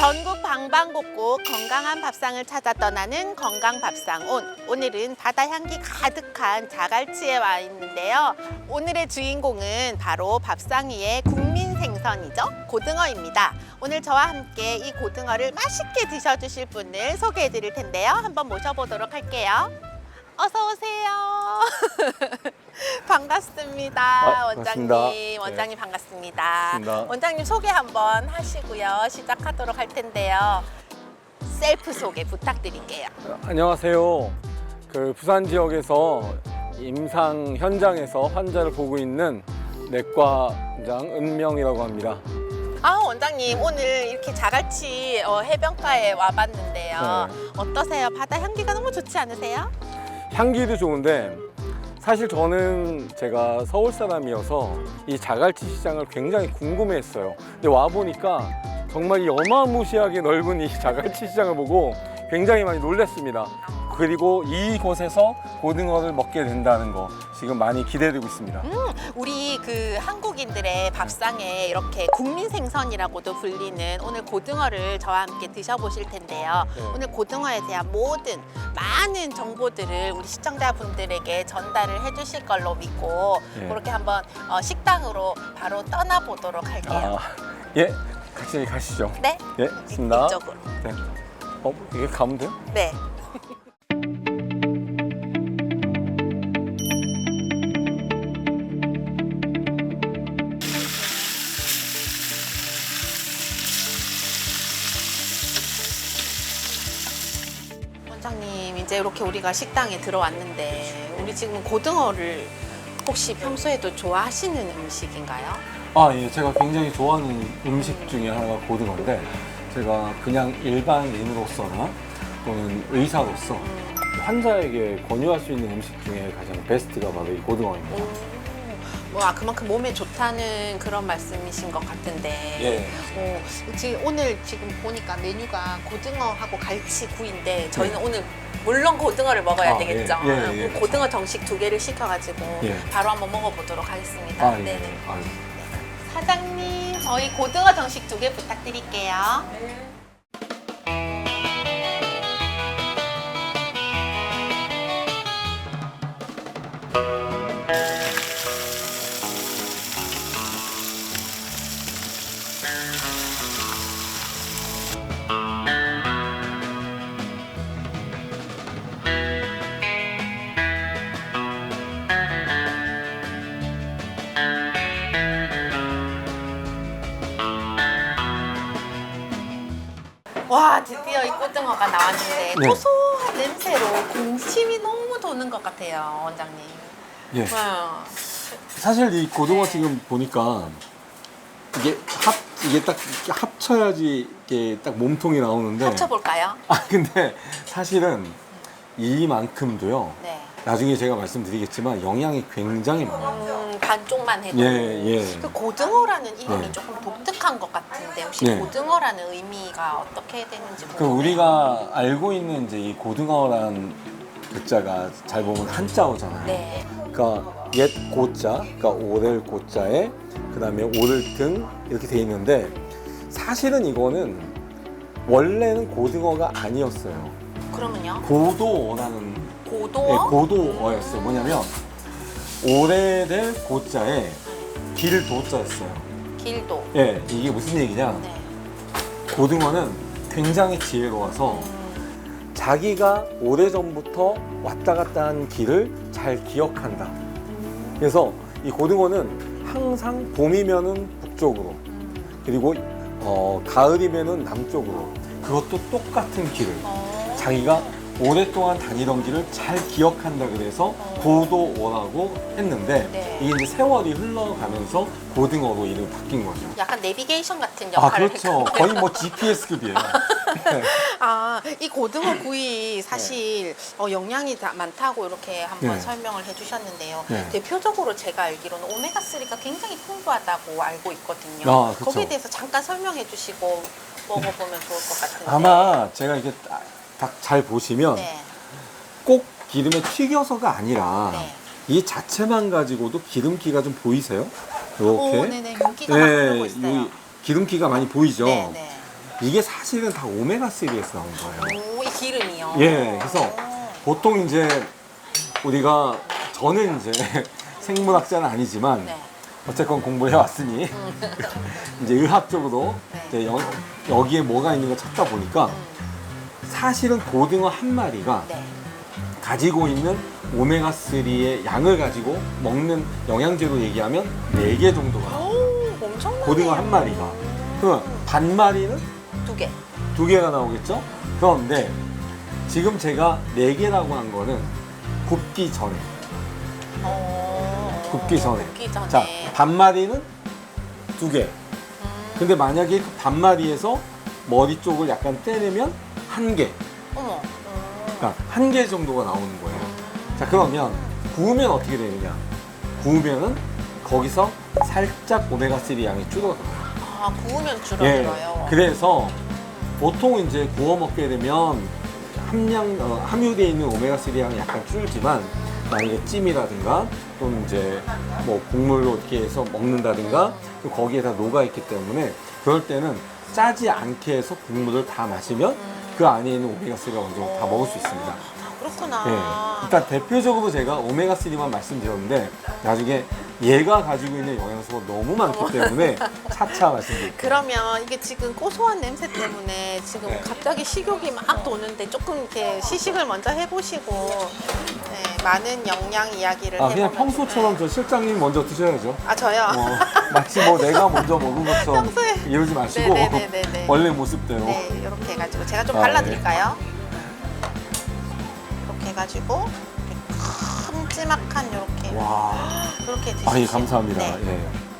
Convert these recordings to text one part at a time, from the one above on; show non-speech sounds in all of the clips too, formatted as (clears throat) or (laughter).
전국 방방곡곡 건강한 밥상을 찾아 떠나는 건강밥상온. 오늘은 바다 향기 가득한 자갈치에 와 있는데요. 오늘의 주인공은 바로 밥상 위의 국민 생선이죠. 고등어입니다. 오늘 저와 함께 이 고등어를 맛있게 드셔주실 분을 소개해 드릴 텐데요. 한번 모셔보도록 할게요. 어서 오세요. (laughs) 반갑습니다. 아, 원장님. 반갑습니다. 네. 원장님 반갑습니다. 반갑습니다. 원장님 소개 한번 하시고요. 시작하도록 할 텐데요. 셀프 소개 부탁드릴게요. 안녕하세요. 그 부산 지역에서 임상 현장에서 환자를 보고 있는 내과장 은명이라고 합니다. 아 원장님 오늘 이렇게 자갈치 어, 해변가에 와봤는데요. 네. 어떠세요? 바다 향기가 너무 좋지 않으세요? 향기도 좋은데 사실 저는 제가 서울 사람이어서 이 자갈치 시장을 굉장히 궁금해했어요. 근데 와 보니까 정말 이 어마무시하게 넓은 이 (laughs) 자갈치 시장을 보고 굉장히 많이 놀랐습니다. 그리고 이곳에서 고등어를 먹게 된다는 거 지금 많이 기대되고 있습니다. 우리 그 한국인들의 밥상에 이렇게 국민 생선이라고도 불리는 오늘 고등어를 저와 함께 드셔보실 텐데요. 네. 오늘 고등어에 대한 모든 많은 정보들을 우리 시청자분들에게 전달을 해주실 걸로 믿고 네. 그렇게 한번 어, 식당으로 바로 떠나보도록 할게요. 아, 예, 같이 가시죠. 네, 예, 있습니다. 이쪽으로. 네. 어, 이게 가면 돼요? 네. 이렇게 우리가 식당에 들어왔는데 우리 지금 고등어를 혹시 평소에도 좋아하시는 음식인가요? 아, 예. 제가 굉장히 좋아하는 음식 중에 하나가 고등어인데 제가 그냥 일반인으로서나 또는 의사로서 환자에게 권유할 수 있는 음식 중에 가장 베스트가 바로 이 고등어입니다. 뭐 아, 그만큼 몸에 좋다는 그런 말씀이신 것 같은데 예. 어, 지금 오늘 지금 보니까 메뉴가 고등어하고 갈치 구이인데 저희는 오늘 물론 고등어를 먹어야 아, 되겠죠. 예, 예, 예. 고등어 정식 두 개를 시켜가지고 예. 바로 한번 먹어보도록 하겠습니다. 아, 예. 네네. 아, 사장님, 저희 고등어 정식 두 개 부탁드릴게요. 와, 같아요, 원장님. 예. 와, 사실 이 고등어 지금 보니까 이게 합 이게 딱 합쳐야지 이게 딱 몸통이 나오는데 합쳐볼까요? 아 근데 사실은 이만큼도요. 네. 나중에 제가 말씀드리겠지만 영양이 굉장히 많아요. 음, 반쪽만 해도. 예, 예. 그 고등어라는 이름이 네. 조금 독특한 것 같은데 혹시 네. 고등어라는 의미가 어떻게 되는지 그. 우리가 알고 있는 이제 이 고등어란 글자가 잘 보면 한자어잖아요. 네. 그러니까 옛 고자, 그러니까 오렐 고자에 그다음에 오를 등 이렇게 돼 있는데 사실은 이거는 원래는 고등어가 아니었어요. 그러면요. 고도어라는 예, 고도어? 고도어였어요. 뭐냐면 오래될 고자에 길 도자였어요. 길도. 예, 이게 무슨 얘기냐? 네. 고등어는 굉장히 지혜로워서 음, 자기가 오래전부터 왔다 갔다 한 길을 잘 기억한다. 그래서 이 고등어는 항상 봄이면은 북쪽으로 음. 그리고 어, 가을이면은 남쪽으로 그것도 똑같은 길을 어. 자기가 오랫동안 다니던 길을 잘 기억한다 그래서 고도어라고 했는데 네. 이게 이제 세월이 흘러가면서 고등어로 이름이 바뀐 거죠. 약간 내비게이션 같은 아 역할을 그렇죠. 했군요. 거의 뭐 GPS급이에요. (laughs) (laughs) 아, 이 고등어 구이 사실 어, 영양이 다 많다고 이렇게 한번 네. 설명을 해주셨는데요. 네. 대표적으로 제가 알기로는 오메가3가 굉장히 풍부하다고 알고 있거든요. 아, 그쵸. 거기에 대해서 잠깐 설명해 주시고 먹어보면 좋을 것 같은데. 아마 제가 이게 딱 잘 보시면 네. 꼭 기름에 튀겨서가 아니라 네. 이 자체만 가지고도 기름기가 좀 보이세요? 이렇게. 오, 네네. 윤기가 막 흐르고 있어요. 여기 기름기가 많이 보이죠? 네, 네. 이게 사실은 다 오메가3에서 나온 거예요. 오, 이 기름이요. 예, 그래서 보통 이제 우리가 저는 이제 (laughs) 생물학자는 아니지만 네. 어쨌건 공부해 왔으니 (laughs) 이제 의학적으로 네. 이제 여, 여기에 뭐가 있는 걸 찾다 보니까 사실은 고등어 한 마리가 네. 가지고 있는 오메가3의 양을 가지고 먹는 영양제로 얘기하면 4개 정도가 나와요. 오, 엄청나네요. 고등어 한 마리가. 그러면 반 마리는 두 개. 두 개가 나오겠죠? 그런데 지금 제가 네 개라고 한 거는 굽기 전에. 어. 굽기 전에. 굽기 전에. 자, 반마리는 두 개. 음. 근데 만약에 그 반마리에서 머리 쪽을 약간 떼내면 한 개. 어머. 그러니까 한 개 정도가 나오는 거예요. 자, 그러면 구우면 어떻게 되느냐? 구우면은 거기서 살짝 오메가3 양이 줄어들어요. 아, 구우면 예. 줄어들어요. 그래서 보통 이제 구워 먹게 되면 함량 어, 함유되어 있는 오메가 3 양이 약간 줄지만 만약에 찜이라든가 또는 이제 뭐 국물로 이렇게 해서 먹는다든가 또 거기에 다 녹아 있기 때문에 그럴 때는 짜지 않게 해서 국물을 다 마시면 그 안에 있는 오메가 3가 어느 정도 다 먹을 수 있습니다. 아, 그렇구나. 예. 일단 대표적으로 제가 오메가3만 말씀드렸는데 나중에 얘가 가지고 있는 영양소가 너무 많기 때문에 차차 말씀드릴게요. 그러면 이게 지금 고소한 냄새 때문에 지금 네. 갑자기 식욕이 막 도는데 조금 이렇게 시식을 먼저 해보시고 네, 많은 영양 이야기를 아 그냥 해보면 평소처럼 좋- 저 실장님 먼저 드셔야죠. 아 저요? 어, 마치 뭐 내가 먼저 먹은 것처럼 평소에. 이러지 마시고 네네네네네. 원래 모습대로. 네 이렇게 해가지고 제가 좀 아, 발라드릴까요? 이렇게 해가지고 큼지막한 이렇게 와, 이렇게 드시죠. 아예 감사합니다. 네. 예.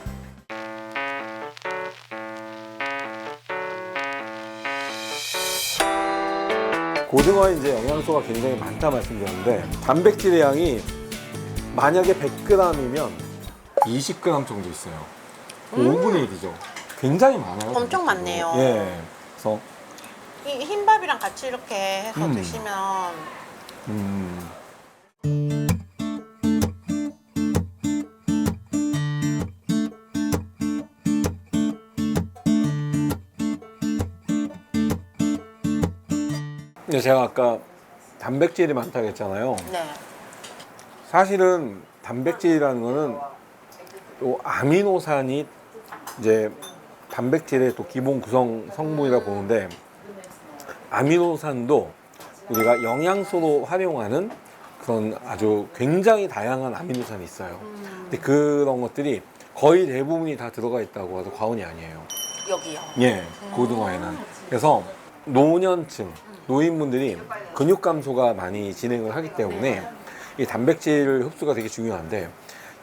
고등어에 이제 영양소가 굉장히 많다 말씀드렸는데 단백질의 양이 만약에 100g이면 20g 정도 있어요. 5분의 1이죠. 굉장히 많아요. 음. 엄청 단백질도. 많네요. 예. 그래서 이 흰밥이랑 같이 이렇게 해서 음. 드시면 음. 근데 제가 아까 단백질이 많다고 했잖아요. 네. 사실은 단백질이라는 거는 또 아미노산이 이제 단백질의 또 기본 구성 성분이라 보는데 아미노산도 우리가 영양소로 활용하는 그런 아주 굉장히 다양한 아미노산이 있어요. 근데 그런 것들이 거의 대부분이 다 들어가 있다고 해도 과언이 아니에요. 여기요. 예, 고등어에는. 그래서 노년층, 노인분들이 근육 감소가 많이 진행을 하기 때문에 이 단백질 흡수가 되게 중요한데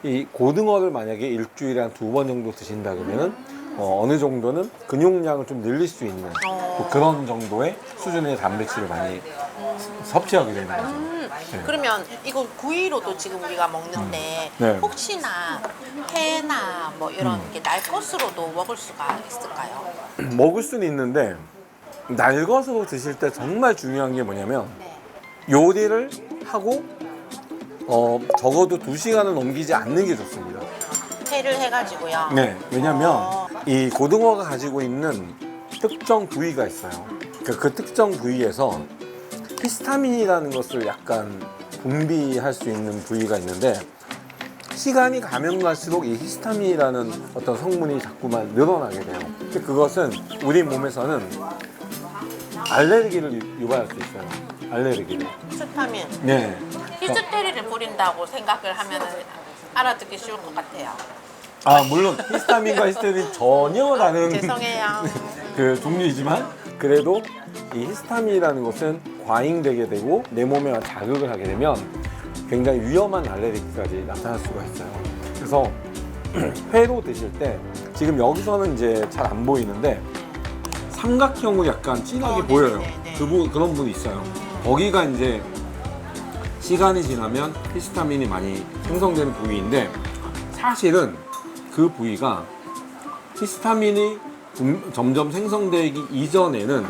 이 고등어를 만약에 일주일에 한 두 번 정도 드신다 그러면은 어, 어느 정도는 근육량을 좀 늘릴 수 있는 또 그런 정도의 수준의 단백질을 많이 섭취하게 되는 거죠. 음, 네. 그러면 이거 구이로도 지금 우리가 먹는데 음. 네. 혹시나 회나 뭐 이런 음. 게날 것으로도 먹을 수가 있을까요? (clears throat) 먹을 수는 있는데 날것으로 드실 때 정말 중요한 게 뭐냐면 네. 요리를 하고 어, 적어도 두시간을 넘기지 않는 게 좋습니다. 회를 해가지고요. 네, 왜냐면 어. 이 고등어가 가지고 있는 특정 부위가 있어요. 그, 그 특정 부위에서 히스타민이라는 것을 약간 분비할 수 있는 부위가 있는데 시간이 가면 갈수록 이 히스타민이라는 어떤 성분이 자꾸만 늘어나게 돼요. 근데 그것은 우리 몸에서는 알레르기를 유- 유발할 수 있어요. 알레르기를. 히스타민, 네. 히스테리를 뿌린다고 생각을 하면 알아듣기 쉬울 것 같아요. 아 물론 히스타민과 히스테린 전혀 다른 죄송해요. (laughs) 그 종류이지만 그래도 이 히스타민이라는 것은 과잉되게 되고 내 몸에 자극을 하게 되면 굉장히 위험한 알레르기까지 나타날 수가 있어요. 그래서 (clears throat) 회로 드실 때 지금 여기서는 이제 잘 안 보이는데 삼각형으로 약간 진하게 어, 네, 보여요. 네, 네. 그 부, 그런 분이 있어요. 거기가 이제 시간이 지나면 히스타민이 많이 생성되는 부위인데 사실은 그 부위가 히스타민이 분- 점점 생성되기 이전에는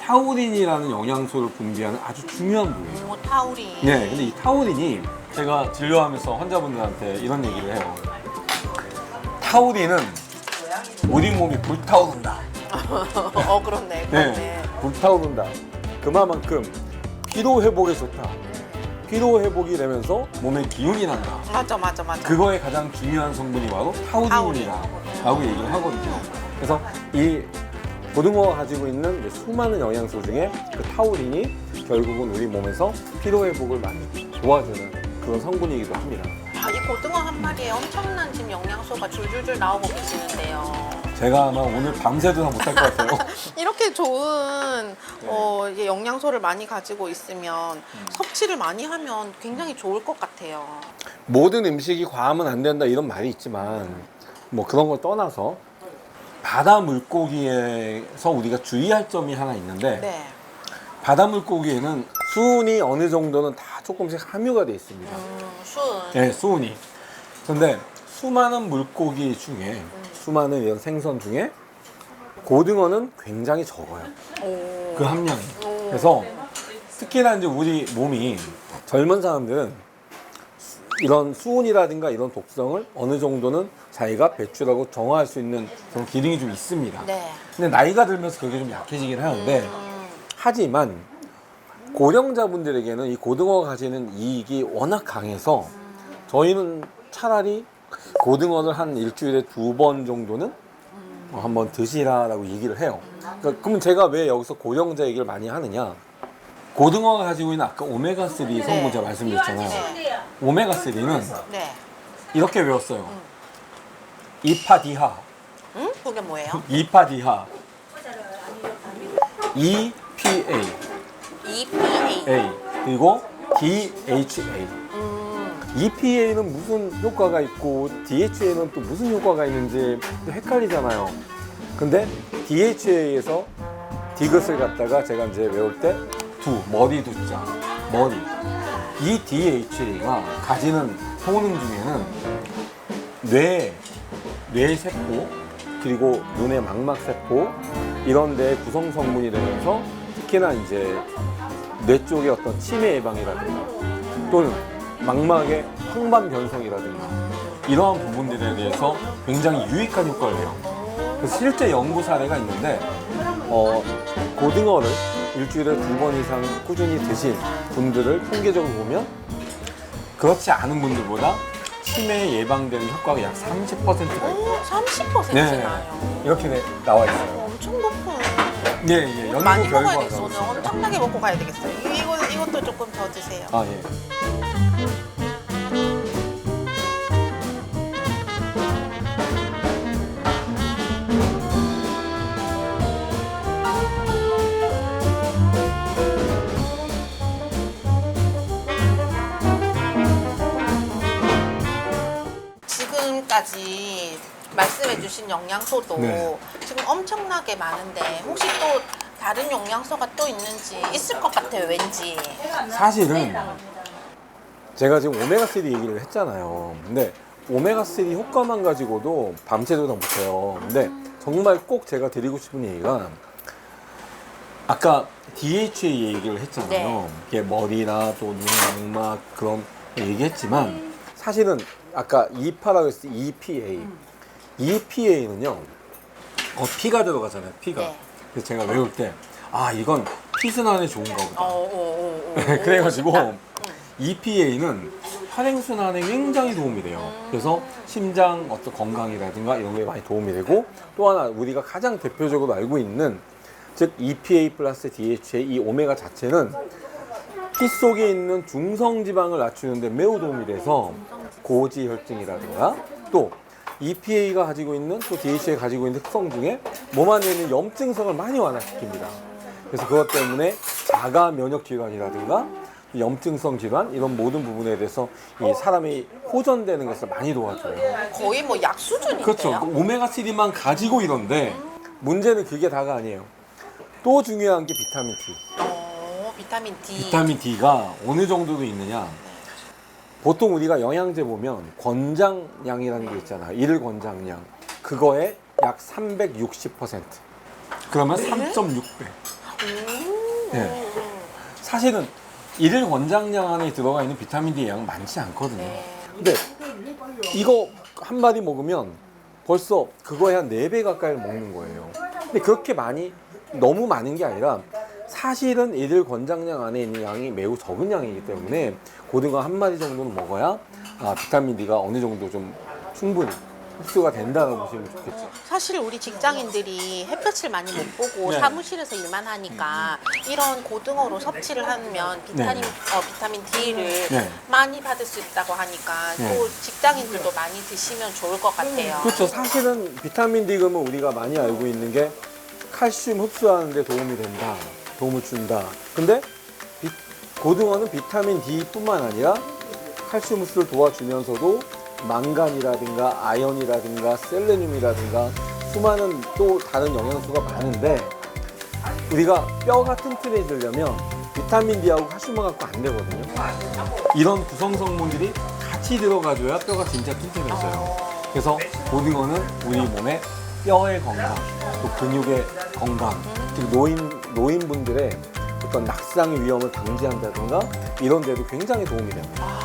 타우린이라는 영양소를 분비하는 아주 중요한 부위예요. 오, 타우린. 네, 근데 이 타우린이 제가 진료하면서 환자분들한테 이런 얘기를 해요. 타우린은 우리 몸이 불타오른다. (laughs) 어 그렇네. 그렇네. 불타오른다. 그만큼 피로 회복에 좋다. 피로 회복이 되면서 몸에 기운이 난다. 맞아 맞아 맞아. 그거의 가장 중요한 성분이 바로 타우린이라고 얘기를 하거든요. 그래서 이 고등어가 가지고 있는 이제 수많은 영양소 중에 그 타우린이 결국은 우리 몸에서 피로 회복을 많이 도와주는 그런 성분이기도 합니다. 아, 이 고등어 한 마리에 엄청난 지금 영양소가 줄줄줄 나오고 계시는데요. 제가 아마 오늘 밤새도 다 못할 것 같아요. (laughs) 이렇게 좋은 어, 이제 영양소를 많이 가지고 있으면 섭취를 많이 하면 굉장히 좋을 것 같아요. 모든 음식이 과하면 안 된다 이런 말이 있지만 뭐 그런 걸 떠나서 바다 물고기에서 우리가 주의할 점이 하나 있는데 네. 바다 물고기에는 수은이 어느 정도는 다 조금씩 함유가 돼 있습니다. 음, 순. 네, 수은이. 근데 수많은 물고기 중에 수많은 이런 생선 중에 고등어는 굉장히 적어요. 오. 그 함량이. 오. 그래서 특히나 이제 우리 몸이 젊은 사람들은 수- 이런 수은이라든가 이런 독성을 어느 정도는 자기가 배출하고 정화할 수 있는 그런 기능이 좀 있습니다. 네. 근데 나이가 들면서 그게 좀 약해지긴 하는데 음, 하지만 고령자분들에게는 이 고등어가 가지는 이익이 워낙 강해서 저희는 차라리 고등어를 한 일주일에 두 번 정도는 어, 한번 드시라라고 얘기를 해요. 그러니까 그러면 제가 왜 여기서 고령자 얘기를 많이 하느냐? 고등어가 가지고 있는 아까 오메가3 성분 제가 말씀드렸잖아요. 네. 오메가3는 네. 이렇게 외웠어요. 이파디하, 음? 그게 뭐예요? 이파디하, EPA, EPA. A 그리고 DHA. 음, EPA는 무슨 효과가 있고 DHA는 또 무슨 효과가 있는지 또 헷갈리잖아요. 근데 DHA에서 디귿을 갖다가 제가 이제 외울 때 두, 머리 두자, 머리. 이 DHA가 가지는 효능 중에는 뇌, 뇌세포, 그리고 눈의 망막세포, 이런 데 구성 성분이 되면서 특히나 이제 뇌 쪽의 어떤 치매 예방이라든가 또는 망막의 황반 변성이라든가 이러한 부분들에 대해서 굉장히 유익한 효과를 내요. 그래서 실제 연구 사례가 있는데 어, 고등어를 일주일에 두 번 이상 꾸준히 드신 분들을 통계적으로 보면 그렇지 않은 분들보다 치매 예방되는 효과가 약 30%가 있고 오, 30%나 네. 요 이렇게 돼- 나와 있어요. 엄청 높은. 예, 예. 연구 많이 결과가 먹어야겠어. 오늘 있습니다. 엄청나게 먹고 가야 되겠어요. 이거, 이것도 조금 더 드세요. 아, 예. 지금까지 말씀해주신 영양소도 네. 지금 엄청나게 많은데 혹시 또 다른 영양소가 또 있는지 있을 것 같아요, 왠지. 사실은 제가 지금 오메가3 얘기를 했잖아요. 근데 오메가3 효과만 가지고도 밤새도 다 못해요. 근데 정말 꼭 제가 드리고 싶은 얘기가 아까 DHA 얘기를 했잖아요. 네. 이게 머리나 또 눈, 망막 그런 얘기했지만 사실은 아까 EPA라고 했을 때 EPA. EPA는요. 어, 피가 들어가잖아요. 피가. 네. 그래서 제가 외울 때 아, 이건 피순환에 좋은가 보다. 어, 어, 어, 어. (laughs) 그래가지고 멋있다. EPA는 혈행순환에 굉장히 도움이 돼요. 그래서 심장 어떤 건강이라든가 이런 거에 많이 도움이 되고 또 하나 우리가 가장 대표적으로 알고 있는 즉 EPA 플러스 DHA 이 오메가 자체는 피 속에 있는 중성 지방을 낮추는데 매우 도움이 돼서 고지 혈증이라든가 또 EPA가 가지고 있는 또 DHA가 가지고 있는 특성 중에 몸 안에 있는 염증성을 많이 완화시킵니다. 그래서 그것 때문에 자가 면역 질환이라든가 염증성 질환 이런 모든 부분에 대해서 이 사람이 호전되는 것을 많이 도와줘요. 거의 뭐 약 수준인데요. 그렇죠. 그 오메가 3만 가지고 이런데 문제는 그게 다가 아니에요. 또 중요한 게 비타민 D. 어, 비타민 D. 비타민 D가 어느 정도도 있느냐? 보통 우리가 영양제 보면 권장량이라는 게 있잖아. 일일 권장량. 그거의 약 360%. 그러면 3.6배. 음. 네. 사실은 일일 권장량 안에 들어가 있는 비타민 D 양 많지 않거든요. 네. 근데 이거 한 마디 먹으면 벌써 그거에 한네배 가까이를 먹는 거예요. 근데 그렇게 많이 너무 많은 게 아니라 사실은 일일 권장량 안에 있는 양이 매우 적은 양이기 때문에 고등어 한 마리 정도는 먹어야 아, 비타민 D가 어느 정도 좀 충분히 흡수가 된다고 보시면 좋겠죠. 사실 우리 직장인들이 햇볕을 많이 못 보고 네. 사무실에서 일만 하니까 이런 고등어로 섭취를 하면 비타민 네. 어, 비타민 D를 네. 많이 받을 수 있다고 하니까 네. 또 직장인들도 많이 드시면 좋을 것 같아요. 그렇죠. 사실은 비타민 D 그러면 우리가 많이 알고 있는 게 칼슘 흡수하는 데 도움이 된다. 도움을 준다. 근데 비- 고등어는 비타민 D뿐만 아니라 칼슘 흡수를 도와주면서도 망간이라든가 아연이라든가 셀레늄이라든가 수많은 또 다른 영양소가 많은데 우리가 뼈가 튼튼해지려면 비타민 D하고 칼슘만 갖고 안 되거든요. 이런 구성 성분들이 같이 들어가줘야 뼈가 진짜 튼튼해져요. 그래서 고등어는 우리 몸의 뼈의 건강, 또 근육의 건강, 즉 노인 노인분들의 어떤 낙상 위험을 방지한다든가 이런 데도 굉장히 도움이 됩니다.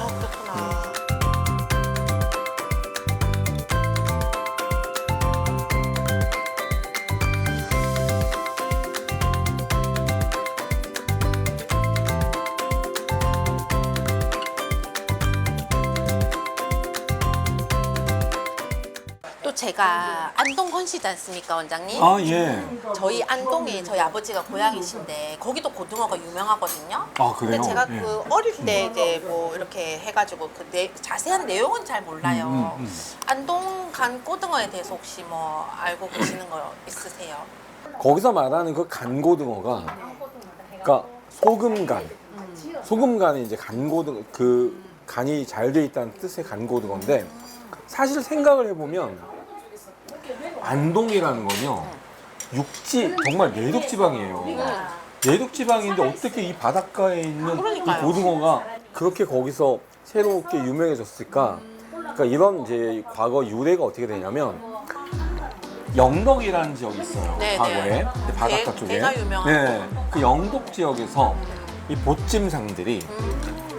또 제가 안동 건시지 않습니까 원장님? 아 예. 저희 안동에 저희 아버지가 고향이신데 거기도 고등어가 유명하거든요. 아 그래요? 근데 제가 예. 그 어릴 때 이제 뭐 이렇게 해가지고 그 내, 자세한 내용은 잘 몰라요. 음, 음, 음. 안동 간 고등어에 대해서 혹시 뭐 알고 계시는 거 있으세요? 거기서 말하는 그 간고등어가 그러니까 소금간 소금간이 이제 간고등 그 간이 잘 돼 있다는 뜻의 간고등어인데 사실 생각을 해보면 안동이라는 건요 육지 정말 내륙 지방이에요. 내륙 지방인데 어떻게 이 바닷가에 있는 이. 고등어가 그렇게 거기서 새롭게 유명해졌을까? 그러니까 이런 이제 과거 유래가 어떻게 되냐면 영덕이라는 지역이 있어요. 네, 과거에 네. 근데 바닷가 게- 쪽에. 게가. 네, 그 영덕 지역에서 이 보찜상들이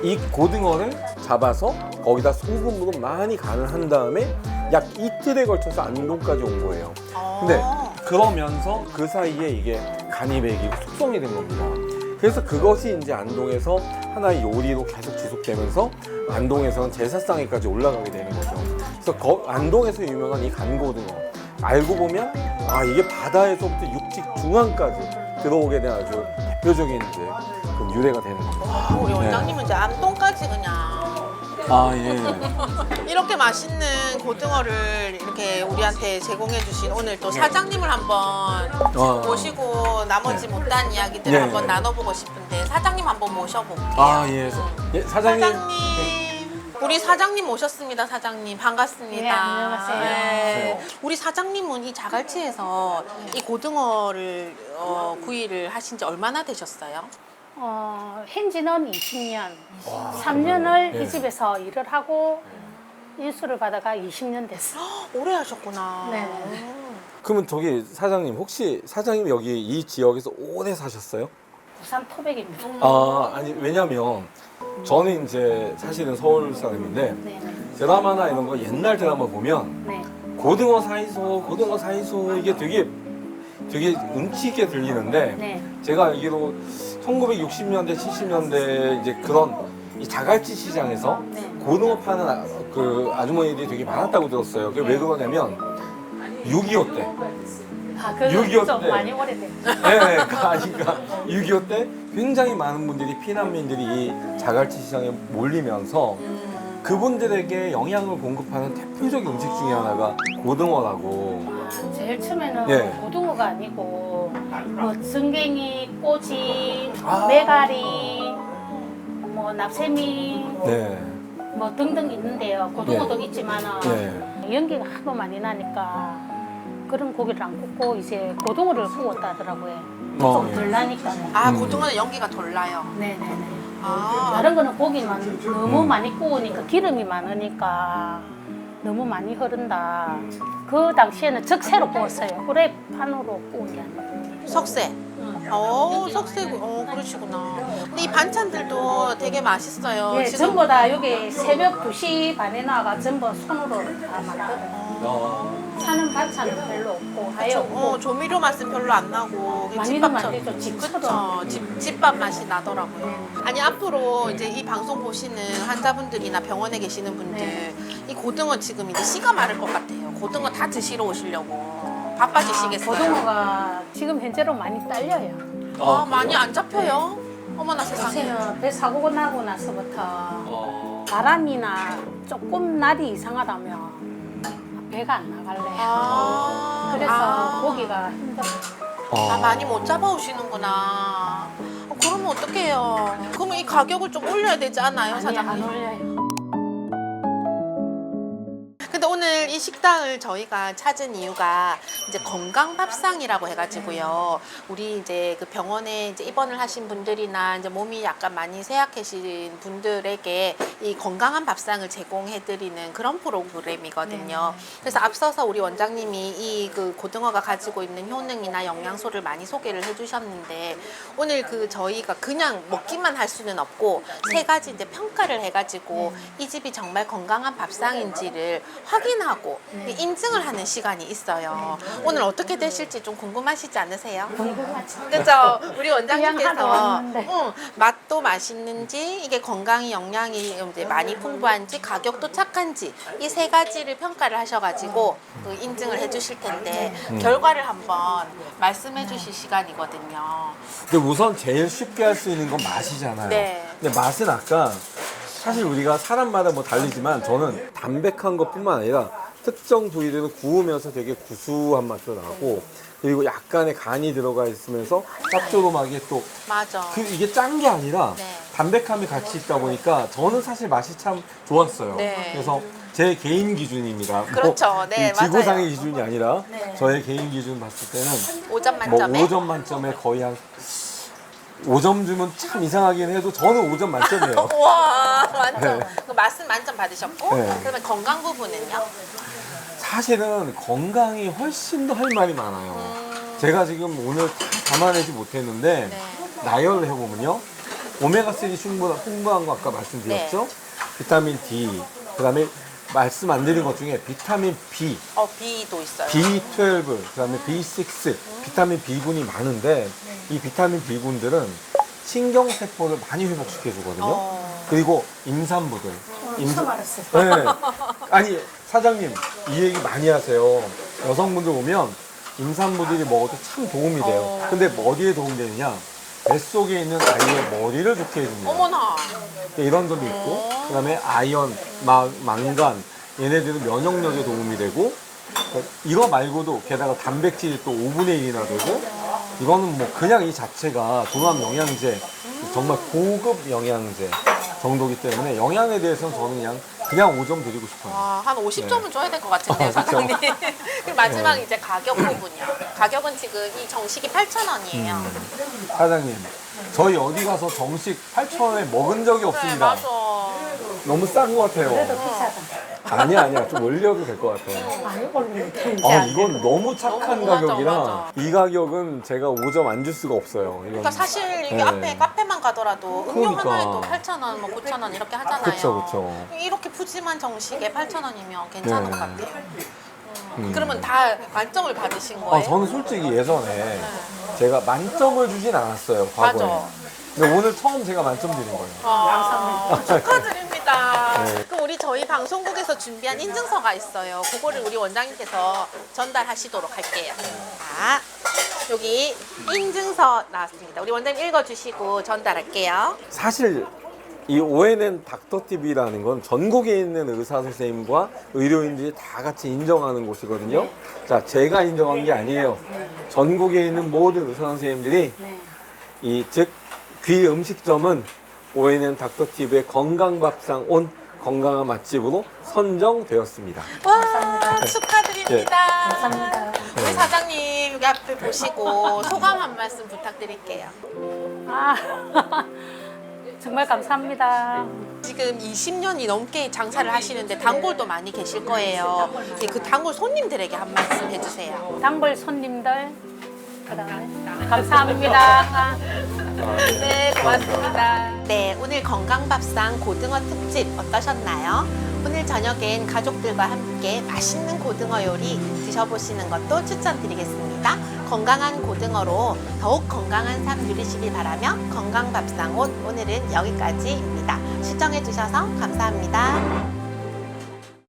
이 고등어를 잡아서 거기다 소금으로 많이 간을 한 다음에 약 이틀에 걸쳐서 안동까지 온 거예요. 근데 어. 그러면서 그 사이에 이게 간이 배기고 숙성이 된 겁니다. 그래서 그것이 이제 안동에서 하나의 요리로 계속 지속되면서 안동에서는 제사상에까지 올라가게 되는 거죠. 그래서 거- 안동에서 유명한 이 간고등어 알고 보면 아 이게 바다에서부터 육지 중앙까지 들어오게 된 아주 대표적인 이제 그 유래가 되는 겁니다. 아, 우리 네. 원장님은 이제 안동까지 그냥 아 예. (laughs) 이렇게 맛있는 고등어를 이렇게 우리한테 제공해 주신 오늘 또 사장님을 한번 아. 모시고 나머지 네. 못다한 이야기들 네. 한번 나눠보고 싶은데 사장님 한번 모셔볼게요. 아 예. 예 사장님. 사장님. 우리 사장님 오셨습니다, 사장님. 반갑습니다. 네, 안녕하세요. 네. 우리 사장님은 이 자갈치에서 이 고등어를 어, 구이를 하신 지 얼마나 되셨어요? 어, 현지는 20년, 3년을 네. 이 집에서 일을 하고 인수를 받아가 20년 됐어. 오래 하셨구나. 네. 그러면 저기 사장님 혹시 사장님 여기 이 지역에서 오래 사셨어요? 부산 토백입니다. 아 아니 왜냐면 저는 이제 사실은 서울 사람인데 네, 드라마나 이런 거 옛날 드라마 보면 네, 고등어 사이소 고등어 사이소 이게 되게 되게 운치 있게 들리는데 네. 제가 알기로 1960년대 70년대 이제 그런 이 자갈치 시장에서 네. 고등어 파는 아, 그 아주머니들이 되게 많았다고 들었어요. 그게 왜 그러냐면 6.25 때 아, 그거 6.25 좀 때. 많이 오래됐죠. 네, 그 아니까 6.25 때 굉장히 많은 분들이 피난민들이 이 자갈치 시장에 몰리면서 그분들에게 영양을 공급하는 대표적인 음식 중에 하나가 고등어라고. 제일 처음에는 예. 고등어가 아니고 뭐 증갱이, 꼬지, 아. 메가리, 뭐 납세미, 네. 뭐 등등 있는데요. 고등어도 있지만은 네. 연기가 하도 많이 나니까 그런 고기를 안 굽고 이제 고등어를 구웠다 하더라고요. 어, 좀 예. 덜 나니까. 아, 음. 고등어는 연기가 덜 나요. 네네네. 아, 다른 거는 고기만 너무 음. 많이 구우니까 기름이 많으니까 너무 많이 흐른다. 그 당시에는 적세로 구웠어요. 후레판으로 구운 게 아니고. 석쇠. 어, 석쇠. 어, 그러시구나. 근데 이 반찬들도 되게 맛있어요. 예, 전부 다 여기 새벽 2시 반에 나와가 전부 손으로 다 만들어요. 어, 어. 사는 반찬은 별로 없고 없고 어, 조미료 맛은 별로 안 나고 많이는 집밥처럼. 만들죠, 집처럼. 그쵸 집, 집밥 맛이 나더라고요 아니 앞으로 이제 이 방송 보시는 환자분들이나 병원에 계시는 분들 네. 이 고등어 지금 이제 씨가 마를 것 같아요 고등어 다 드시러 오시려고 바빠지시겠어요 고등어가 지금 현재로 많이 딸려요. 아, 많이 안 잡혀요 어머나 세상에 요새는 배 사고 나고 나서부터 어. 바람이나 조금 날이 이상하다면 배가 안 나갈래. 아, 그래서 아. 고기가 힘들어. 아 많이 못 잡아오시는구나 어, 그러면 어떡해요 그러면 이 가격을 좀 올려야 되지 않아요 안 사장님? 올려요. 식당을 저희가 찾은 이유가 이제 건강 밥상이라고 해가지고요. 우리 이제 그 병원에 이제 입원을 하신 분들이나 이제 몸이 약간 많이 쇠약해진 분들에게 이 건강한 밥상을 제공해드리는 그런 프로그램이거든요. 그래서 앞서서 우리 원장님이 이 그 고등어가 가지고 있는 효능이나 영양소를 많이 소개를 해주셨는데 오늘 그 저희가 그냥 먹기만 할 수는 없고 세 가지 이제 평가를 해가지고 이 집이 정말 건강한 밥상인지를 확인하고 인증을 하는 시간이 있어요. 오늘 어떻게 되실지 좀 궁금하시지 않으세요? 궁금하지. 그죠? 우리 그냥 하러 원장님께서 왔는데. 응, 맛도 맛있는지 이게 건강이 영양이 이제 많이 풍부한지 가격도 착한지 이 세 가지를 평가를 하셔가지고 그 인증을 해주실 텐데 결과를 한번 말씀해 주실 시간이거든요. 근데 우선 제일 쉽게 할 수 있는 건 맛이잖아요. 네. 근데 맛은 아까 사실 우리가 사람마다 뭐 다르지만 저는 담백한 것뿐만 아니라 특정 부위들은 구우면서 되게 구수한 맛도 나고 그리고 약간의 간이 들어가 있으면서 짭조름하게 또 맞아. 그 이게 짠 게 아니라 네. 담백함이 같이 있다 보니까 저는 사실 맛이 참 좋았어요. 네. 그래서 제 개인 기준입니다. 그렇죠. 뭐 네, 이 지구상의 맞아요. 기준이 아니라 네. 저의 개인 기준 봤을 때는 5점 뭐 만점에 5점 만점에 거의 한 5점 주면 참 이상하긴 해도 저는 5점 만점이에요. (laughs) 우와 만점. 네. 그 맛은 만점 받으셨고 네. 그러면 건강 부분은요? 사실은 건강이 훨씬 더 할 말이 많아요. 제가 지금 오늘 다 담아내지 못했는데 네. 나열을 해보면요. 오메가3 충분한 풍부한 거 아까 말씀드렸죠. 네. 비타민 D, 그 다음에 말씀 안 드린 것 중에 비타민 B, 어 B도 있어요. B12, 그 다음에 B6, 비타민 B군이 많은데 이 비타민 B군들은 신경 세포를 많이 회복시켜 주거든요. 어. 그리고 임산부들. 처음 알았어요. 네. 아니 사장님 이 얘기 많이 하세요. 여성분들 오면 임산부들이 먹어도 참 도움이 돼요. 어. 근데 뭐 어디에 도움이 되느냐? 뱃속에 있는 아이의 머리를 좋게 해줍니다. 어머나. 이런 점이 있고 그다음에 아이언, 마, 망간 얘네들은 면역력에 도움이 되고 이거 말고도 게다가 단백질이 또 5분의 1이나 되고 이거는 뭐 그냥 이 자체가 종합 영양제 정말 고급 영양제 정도기 때문에 영양에 대해서는 저는 그냥 그냥 5점 드리고 싶어요. 와, 한 50점은 줘야 될 것 같은데요, (laughs) 아. 사장님. (laughs) 그리고 마지막 이제 가격 부분이요. 가격은 지금 이 정식이 8,000원이에요. 음. 사장님 저희 어디 가서 정식 8,000원에 먹은 적이 네, 없습니다. 맞아. 너무 싼 것 같아요. 그래도 비싸다. 아니야 아니야 좀 올려도 될것 올리면 되지. 아 이건 너무 착한 너무 맞아, 가격이라 맞아. 이 가격은 제가 5점 안 줄 수가 없어요. 이건 그러니까 사실 이게 네. 앞에 카페만 가더라도 음료 그러니까. 하나에도 8,000원, 뭐 9,000원 이렇게 하잖아요. 그쵸, 그쵸. 이렇게 푸짐한 정식에 8,000원이면 괜찮은 네. 것 같아요. 음, 음. 그러면 다 만점을 받으신 거예요? 아, 저는 솔직히 예전에 제가 만점을 주진 않았어요 과거에. 맞아. 근데 오늘 처음 제가 만점 드린 거예요. 아, 축하드립니다. 네. 우리 저희 방송국에서 준비한 인증서가 있어요. 그거를 우리 원장님께서 전달하시도록 할게요. 자, 여기 인증서 나왔습니다. 우리 원장님 읽어주시고 전달할게요. 사실 이 ONN 닥터 TV라는 건 전국에 있는 의사 선생님과 의료인들이 다 같이 인정하는 곳이거든요. 자, 제가 인정한 게 아니에요. 전국에 있는 모든 의사 선생님들이 네. 이즉 귀 음식점은 ONN 닥터 TV의 건강밥상 온 건강한 맛집으로 선정되었습니다. 와, 축하드립니다. 감사합니다. 우리 사장님 여기 앞에 보시고 소감 한 말씀 부탁드릴게요. 아, (laughs) 정말 감사합니다. 지금 20년이 넘게 장사를 하시는데 단골도 많이 계실 거예요. 네, 그 단골 손님들에게 한 말씀 해주세요. 단골 손님들, 그다음에 감사합니다. 네, 고맙습니다. 네, 오늘 건강밥상 고등어 특집 어떠셨나요? 오늘 저녁엔 가족들과 함께 맛있는 고등어 요리 드셔보시는 것도 추천드리겠습니다. 건강한 고등어로 더욱 건강한 삶 누리시길 바라며 건강밥상온 오늘은 여기까지입니다. 시청해주셔서 감사합니다.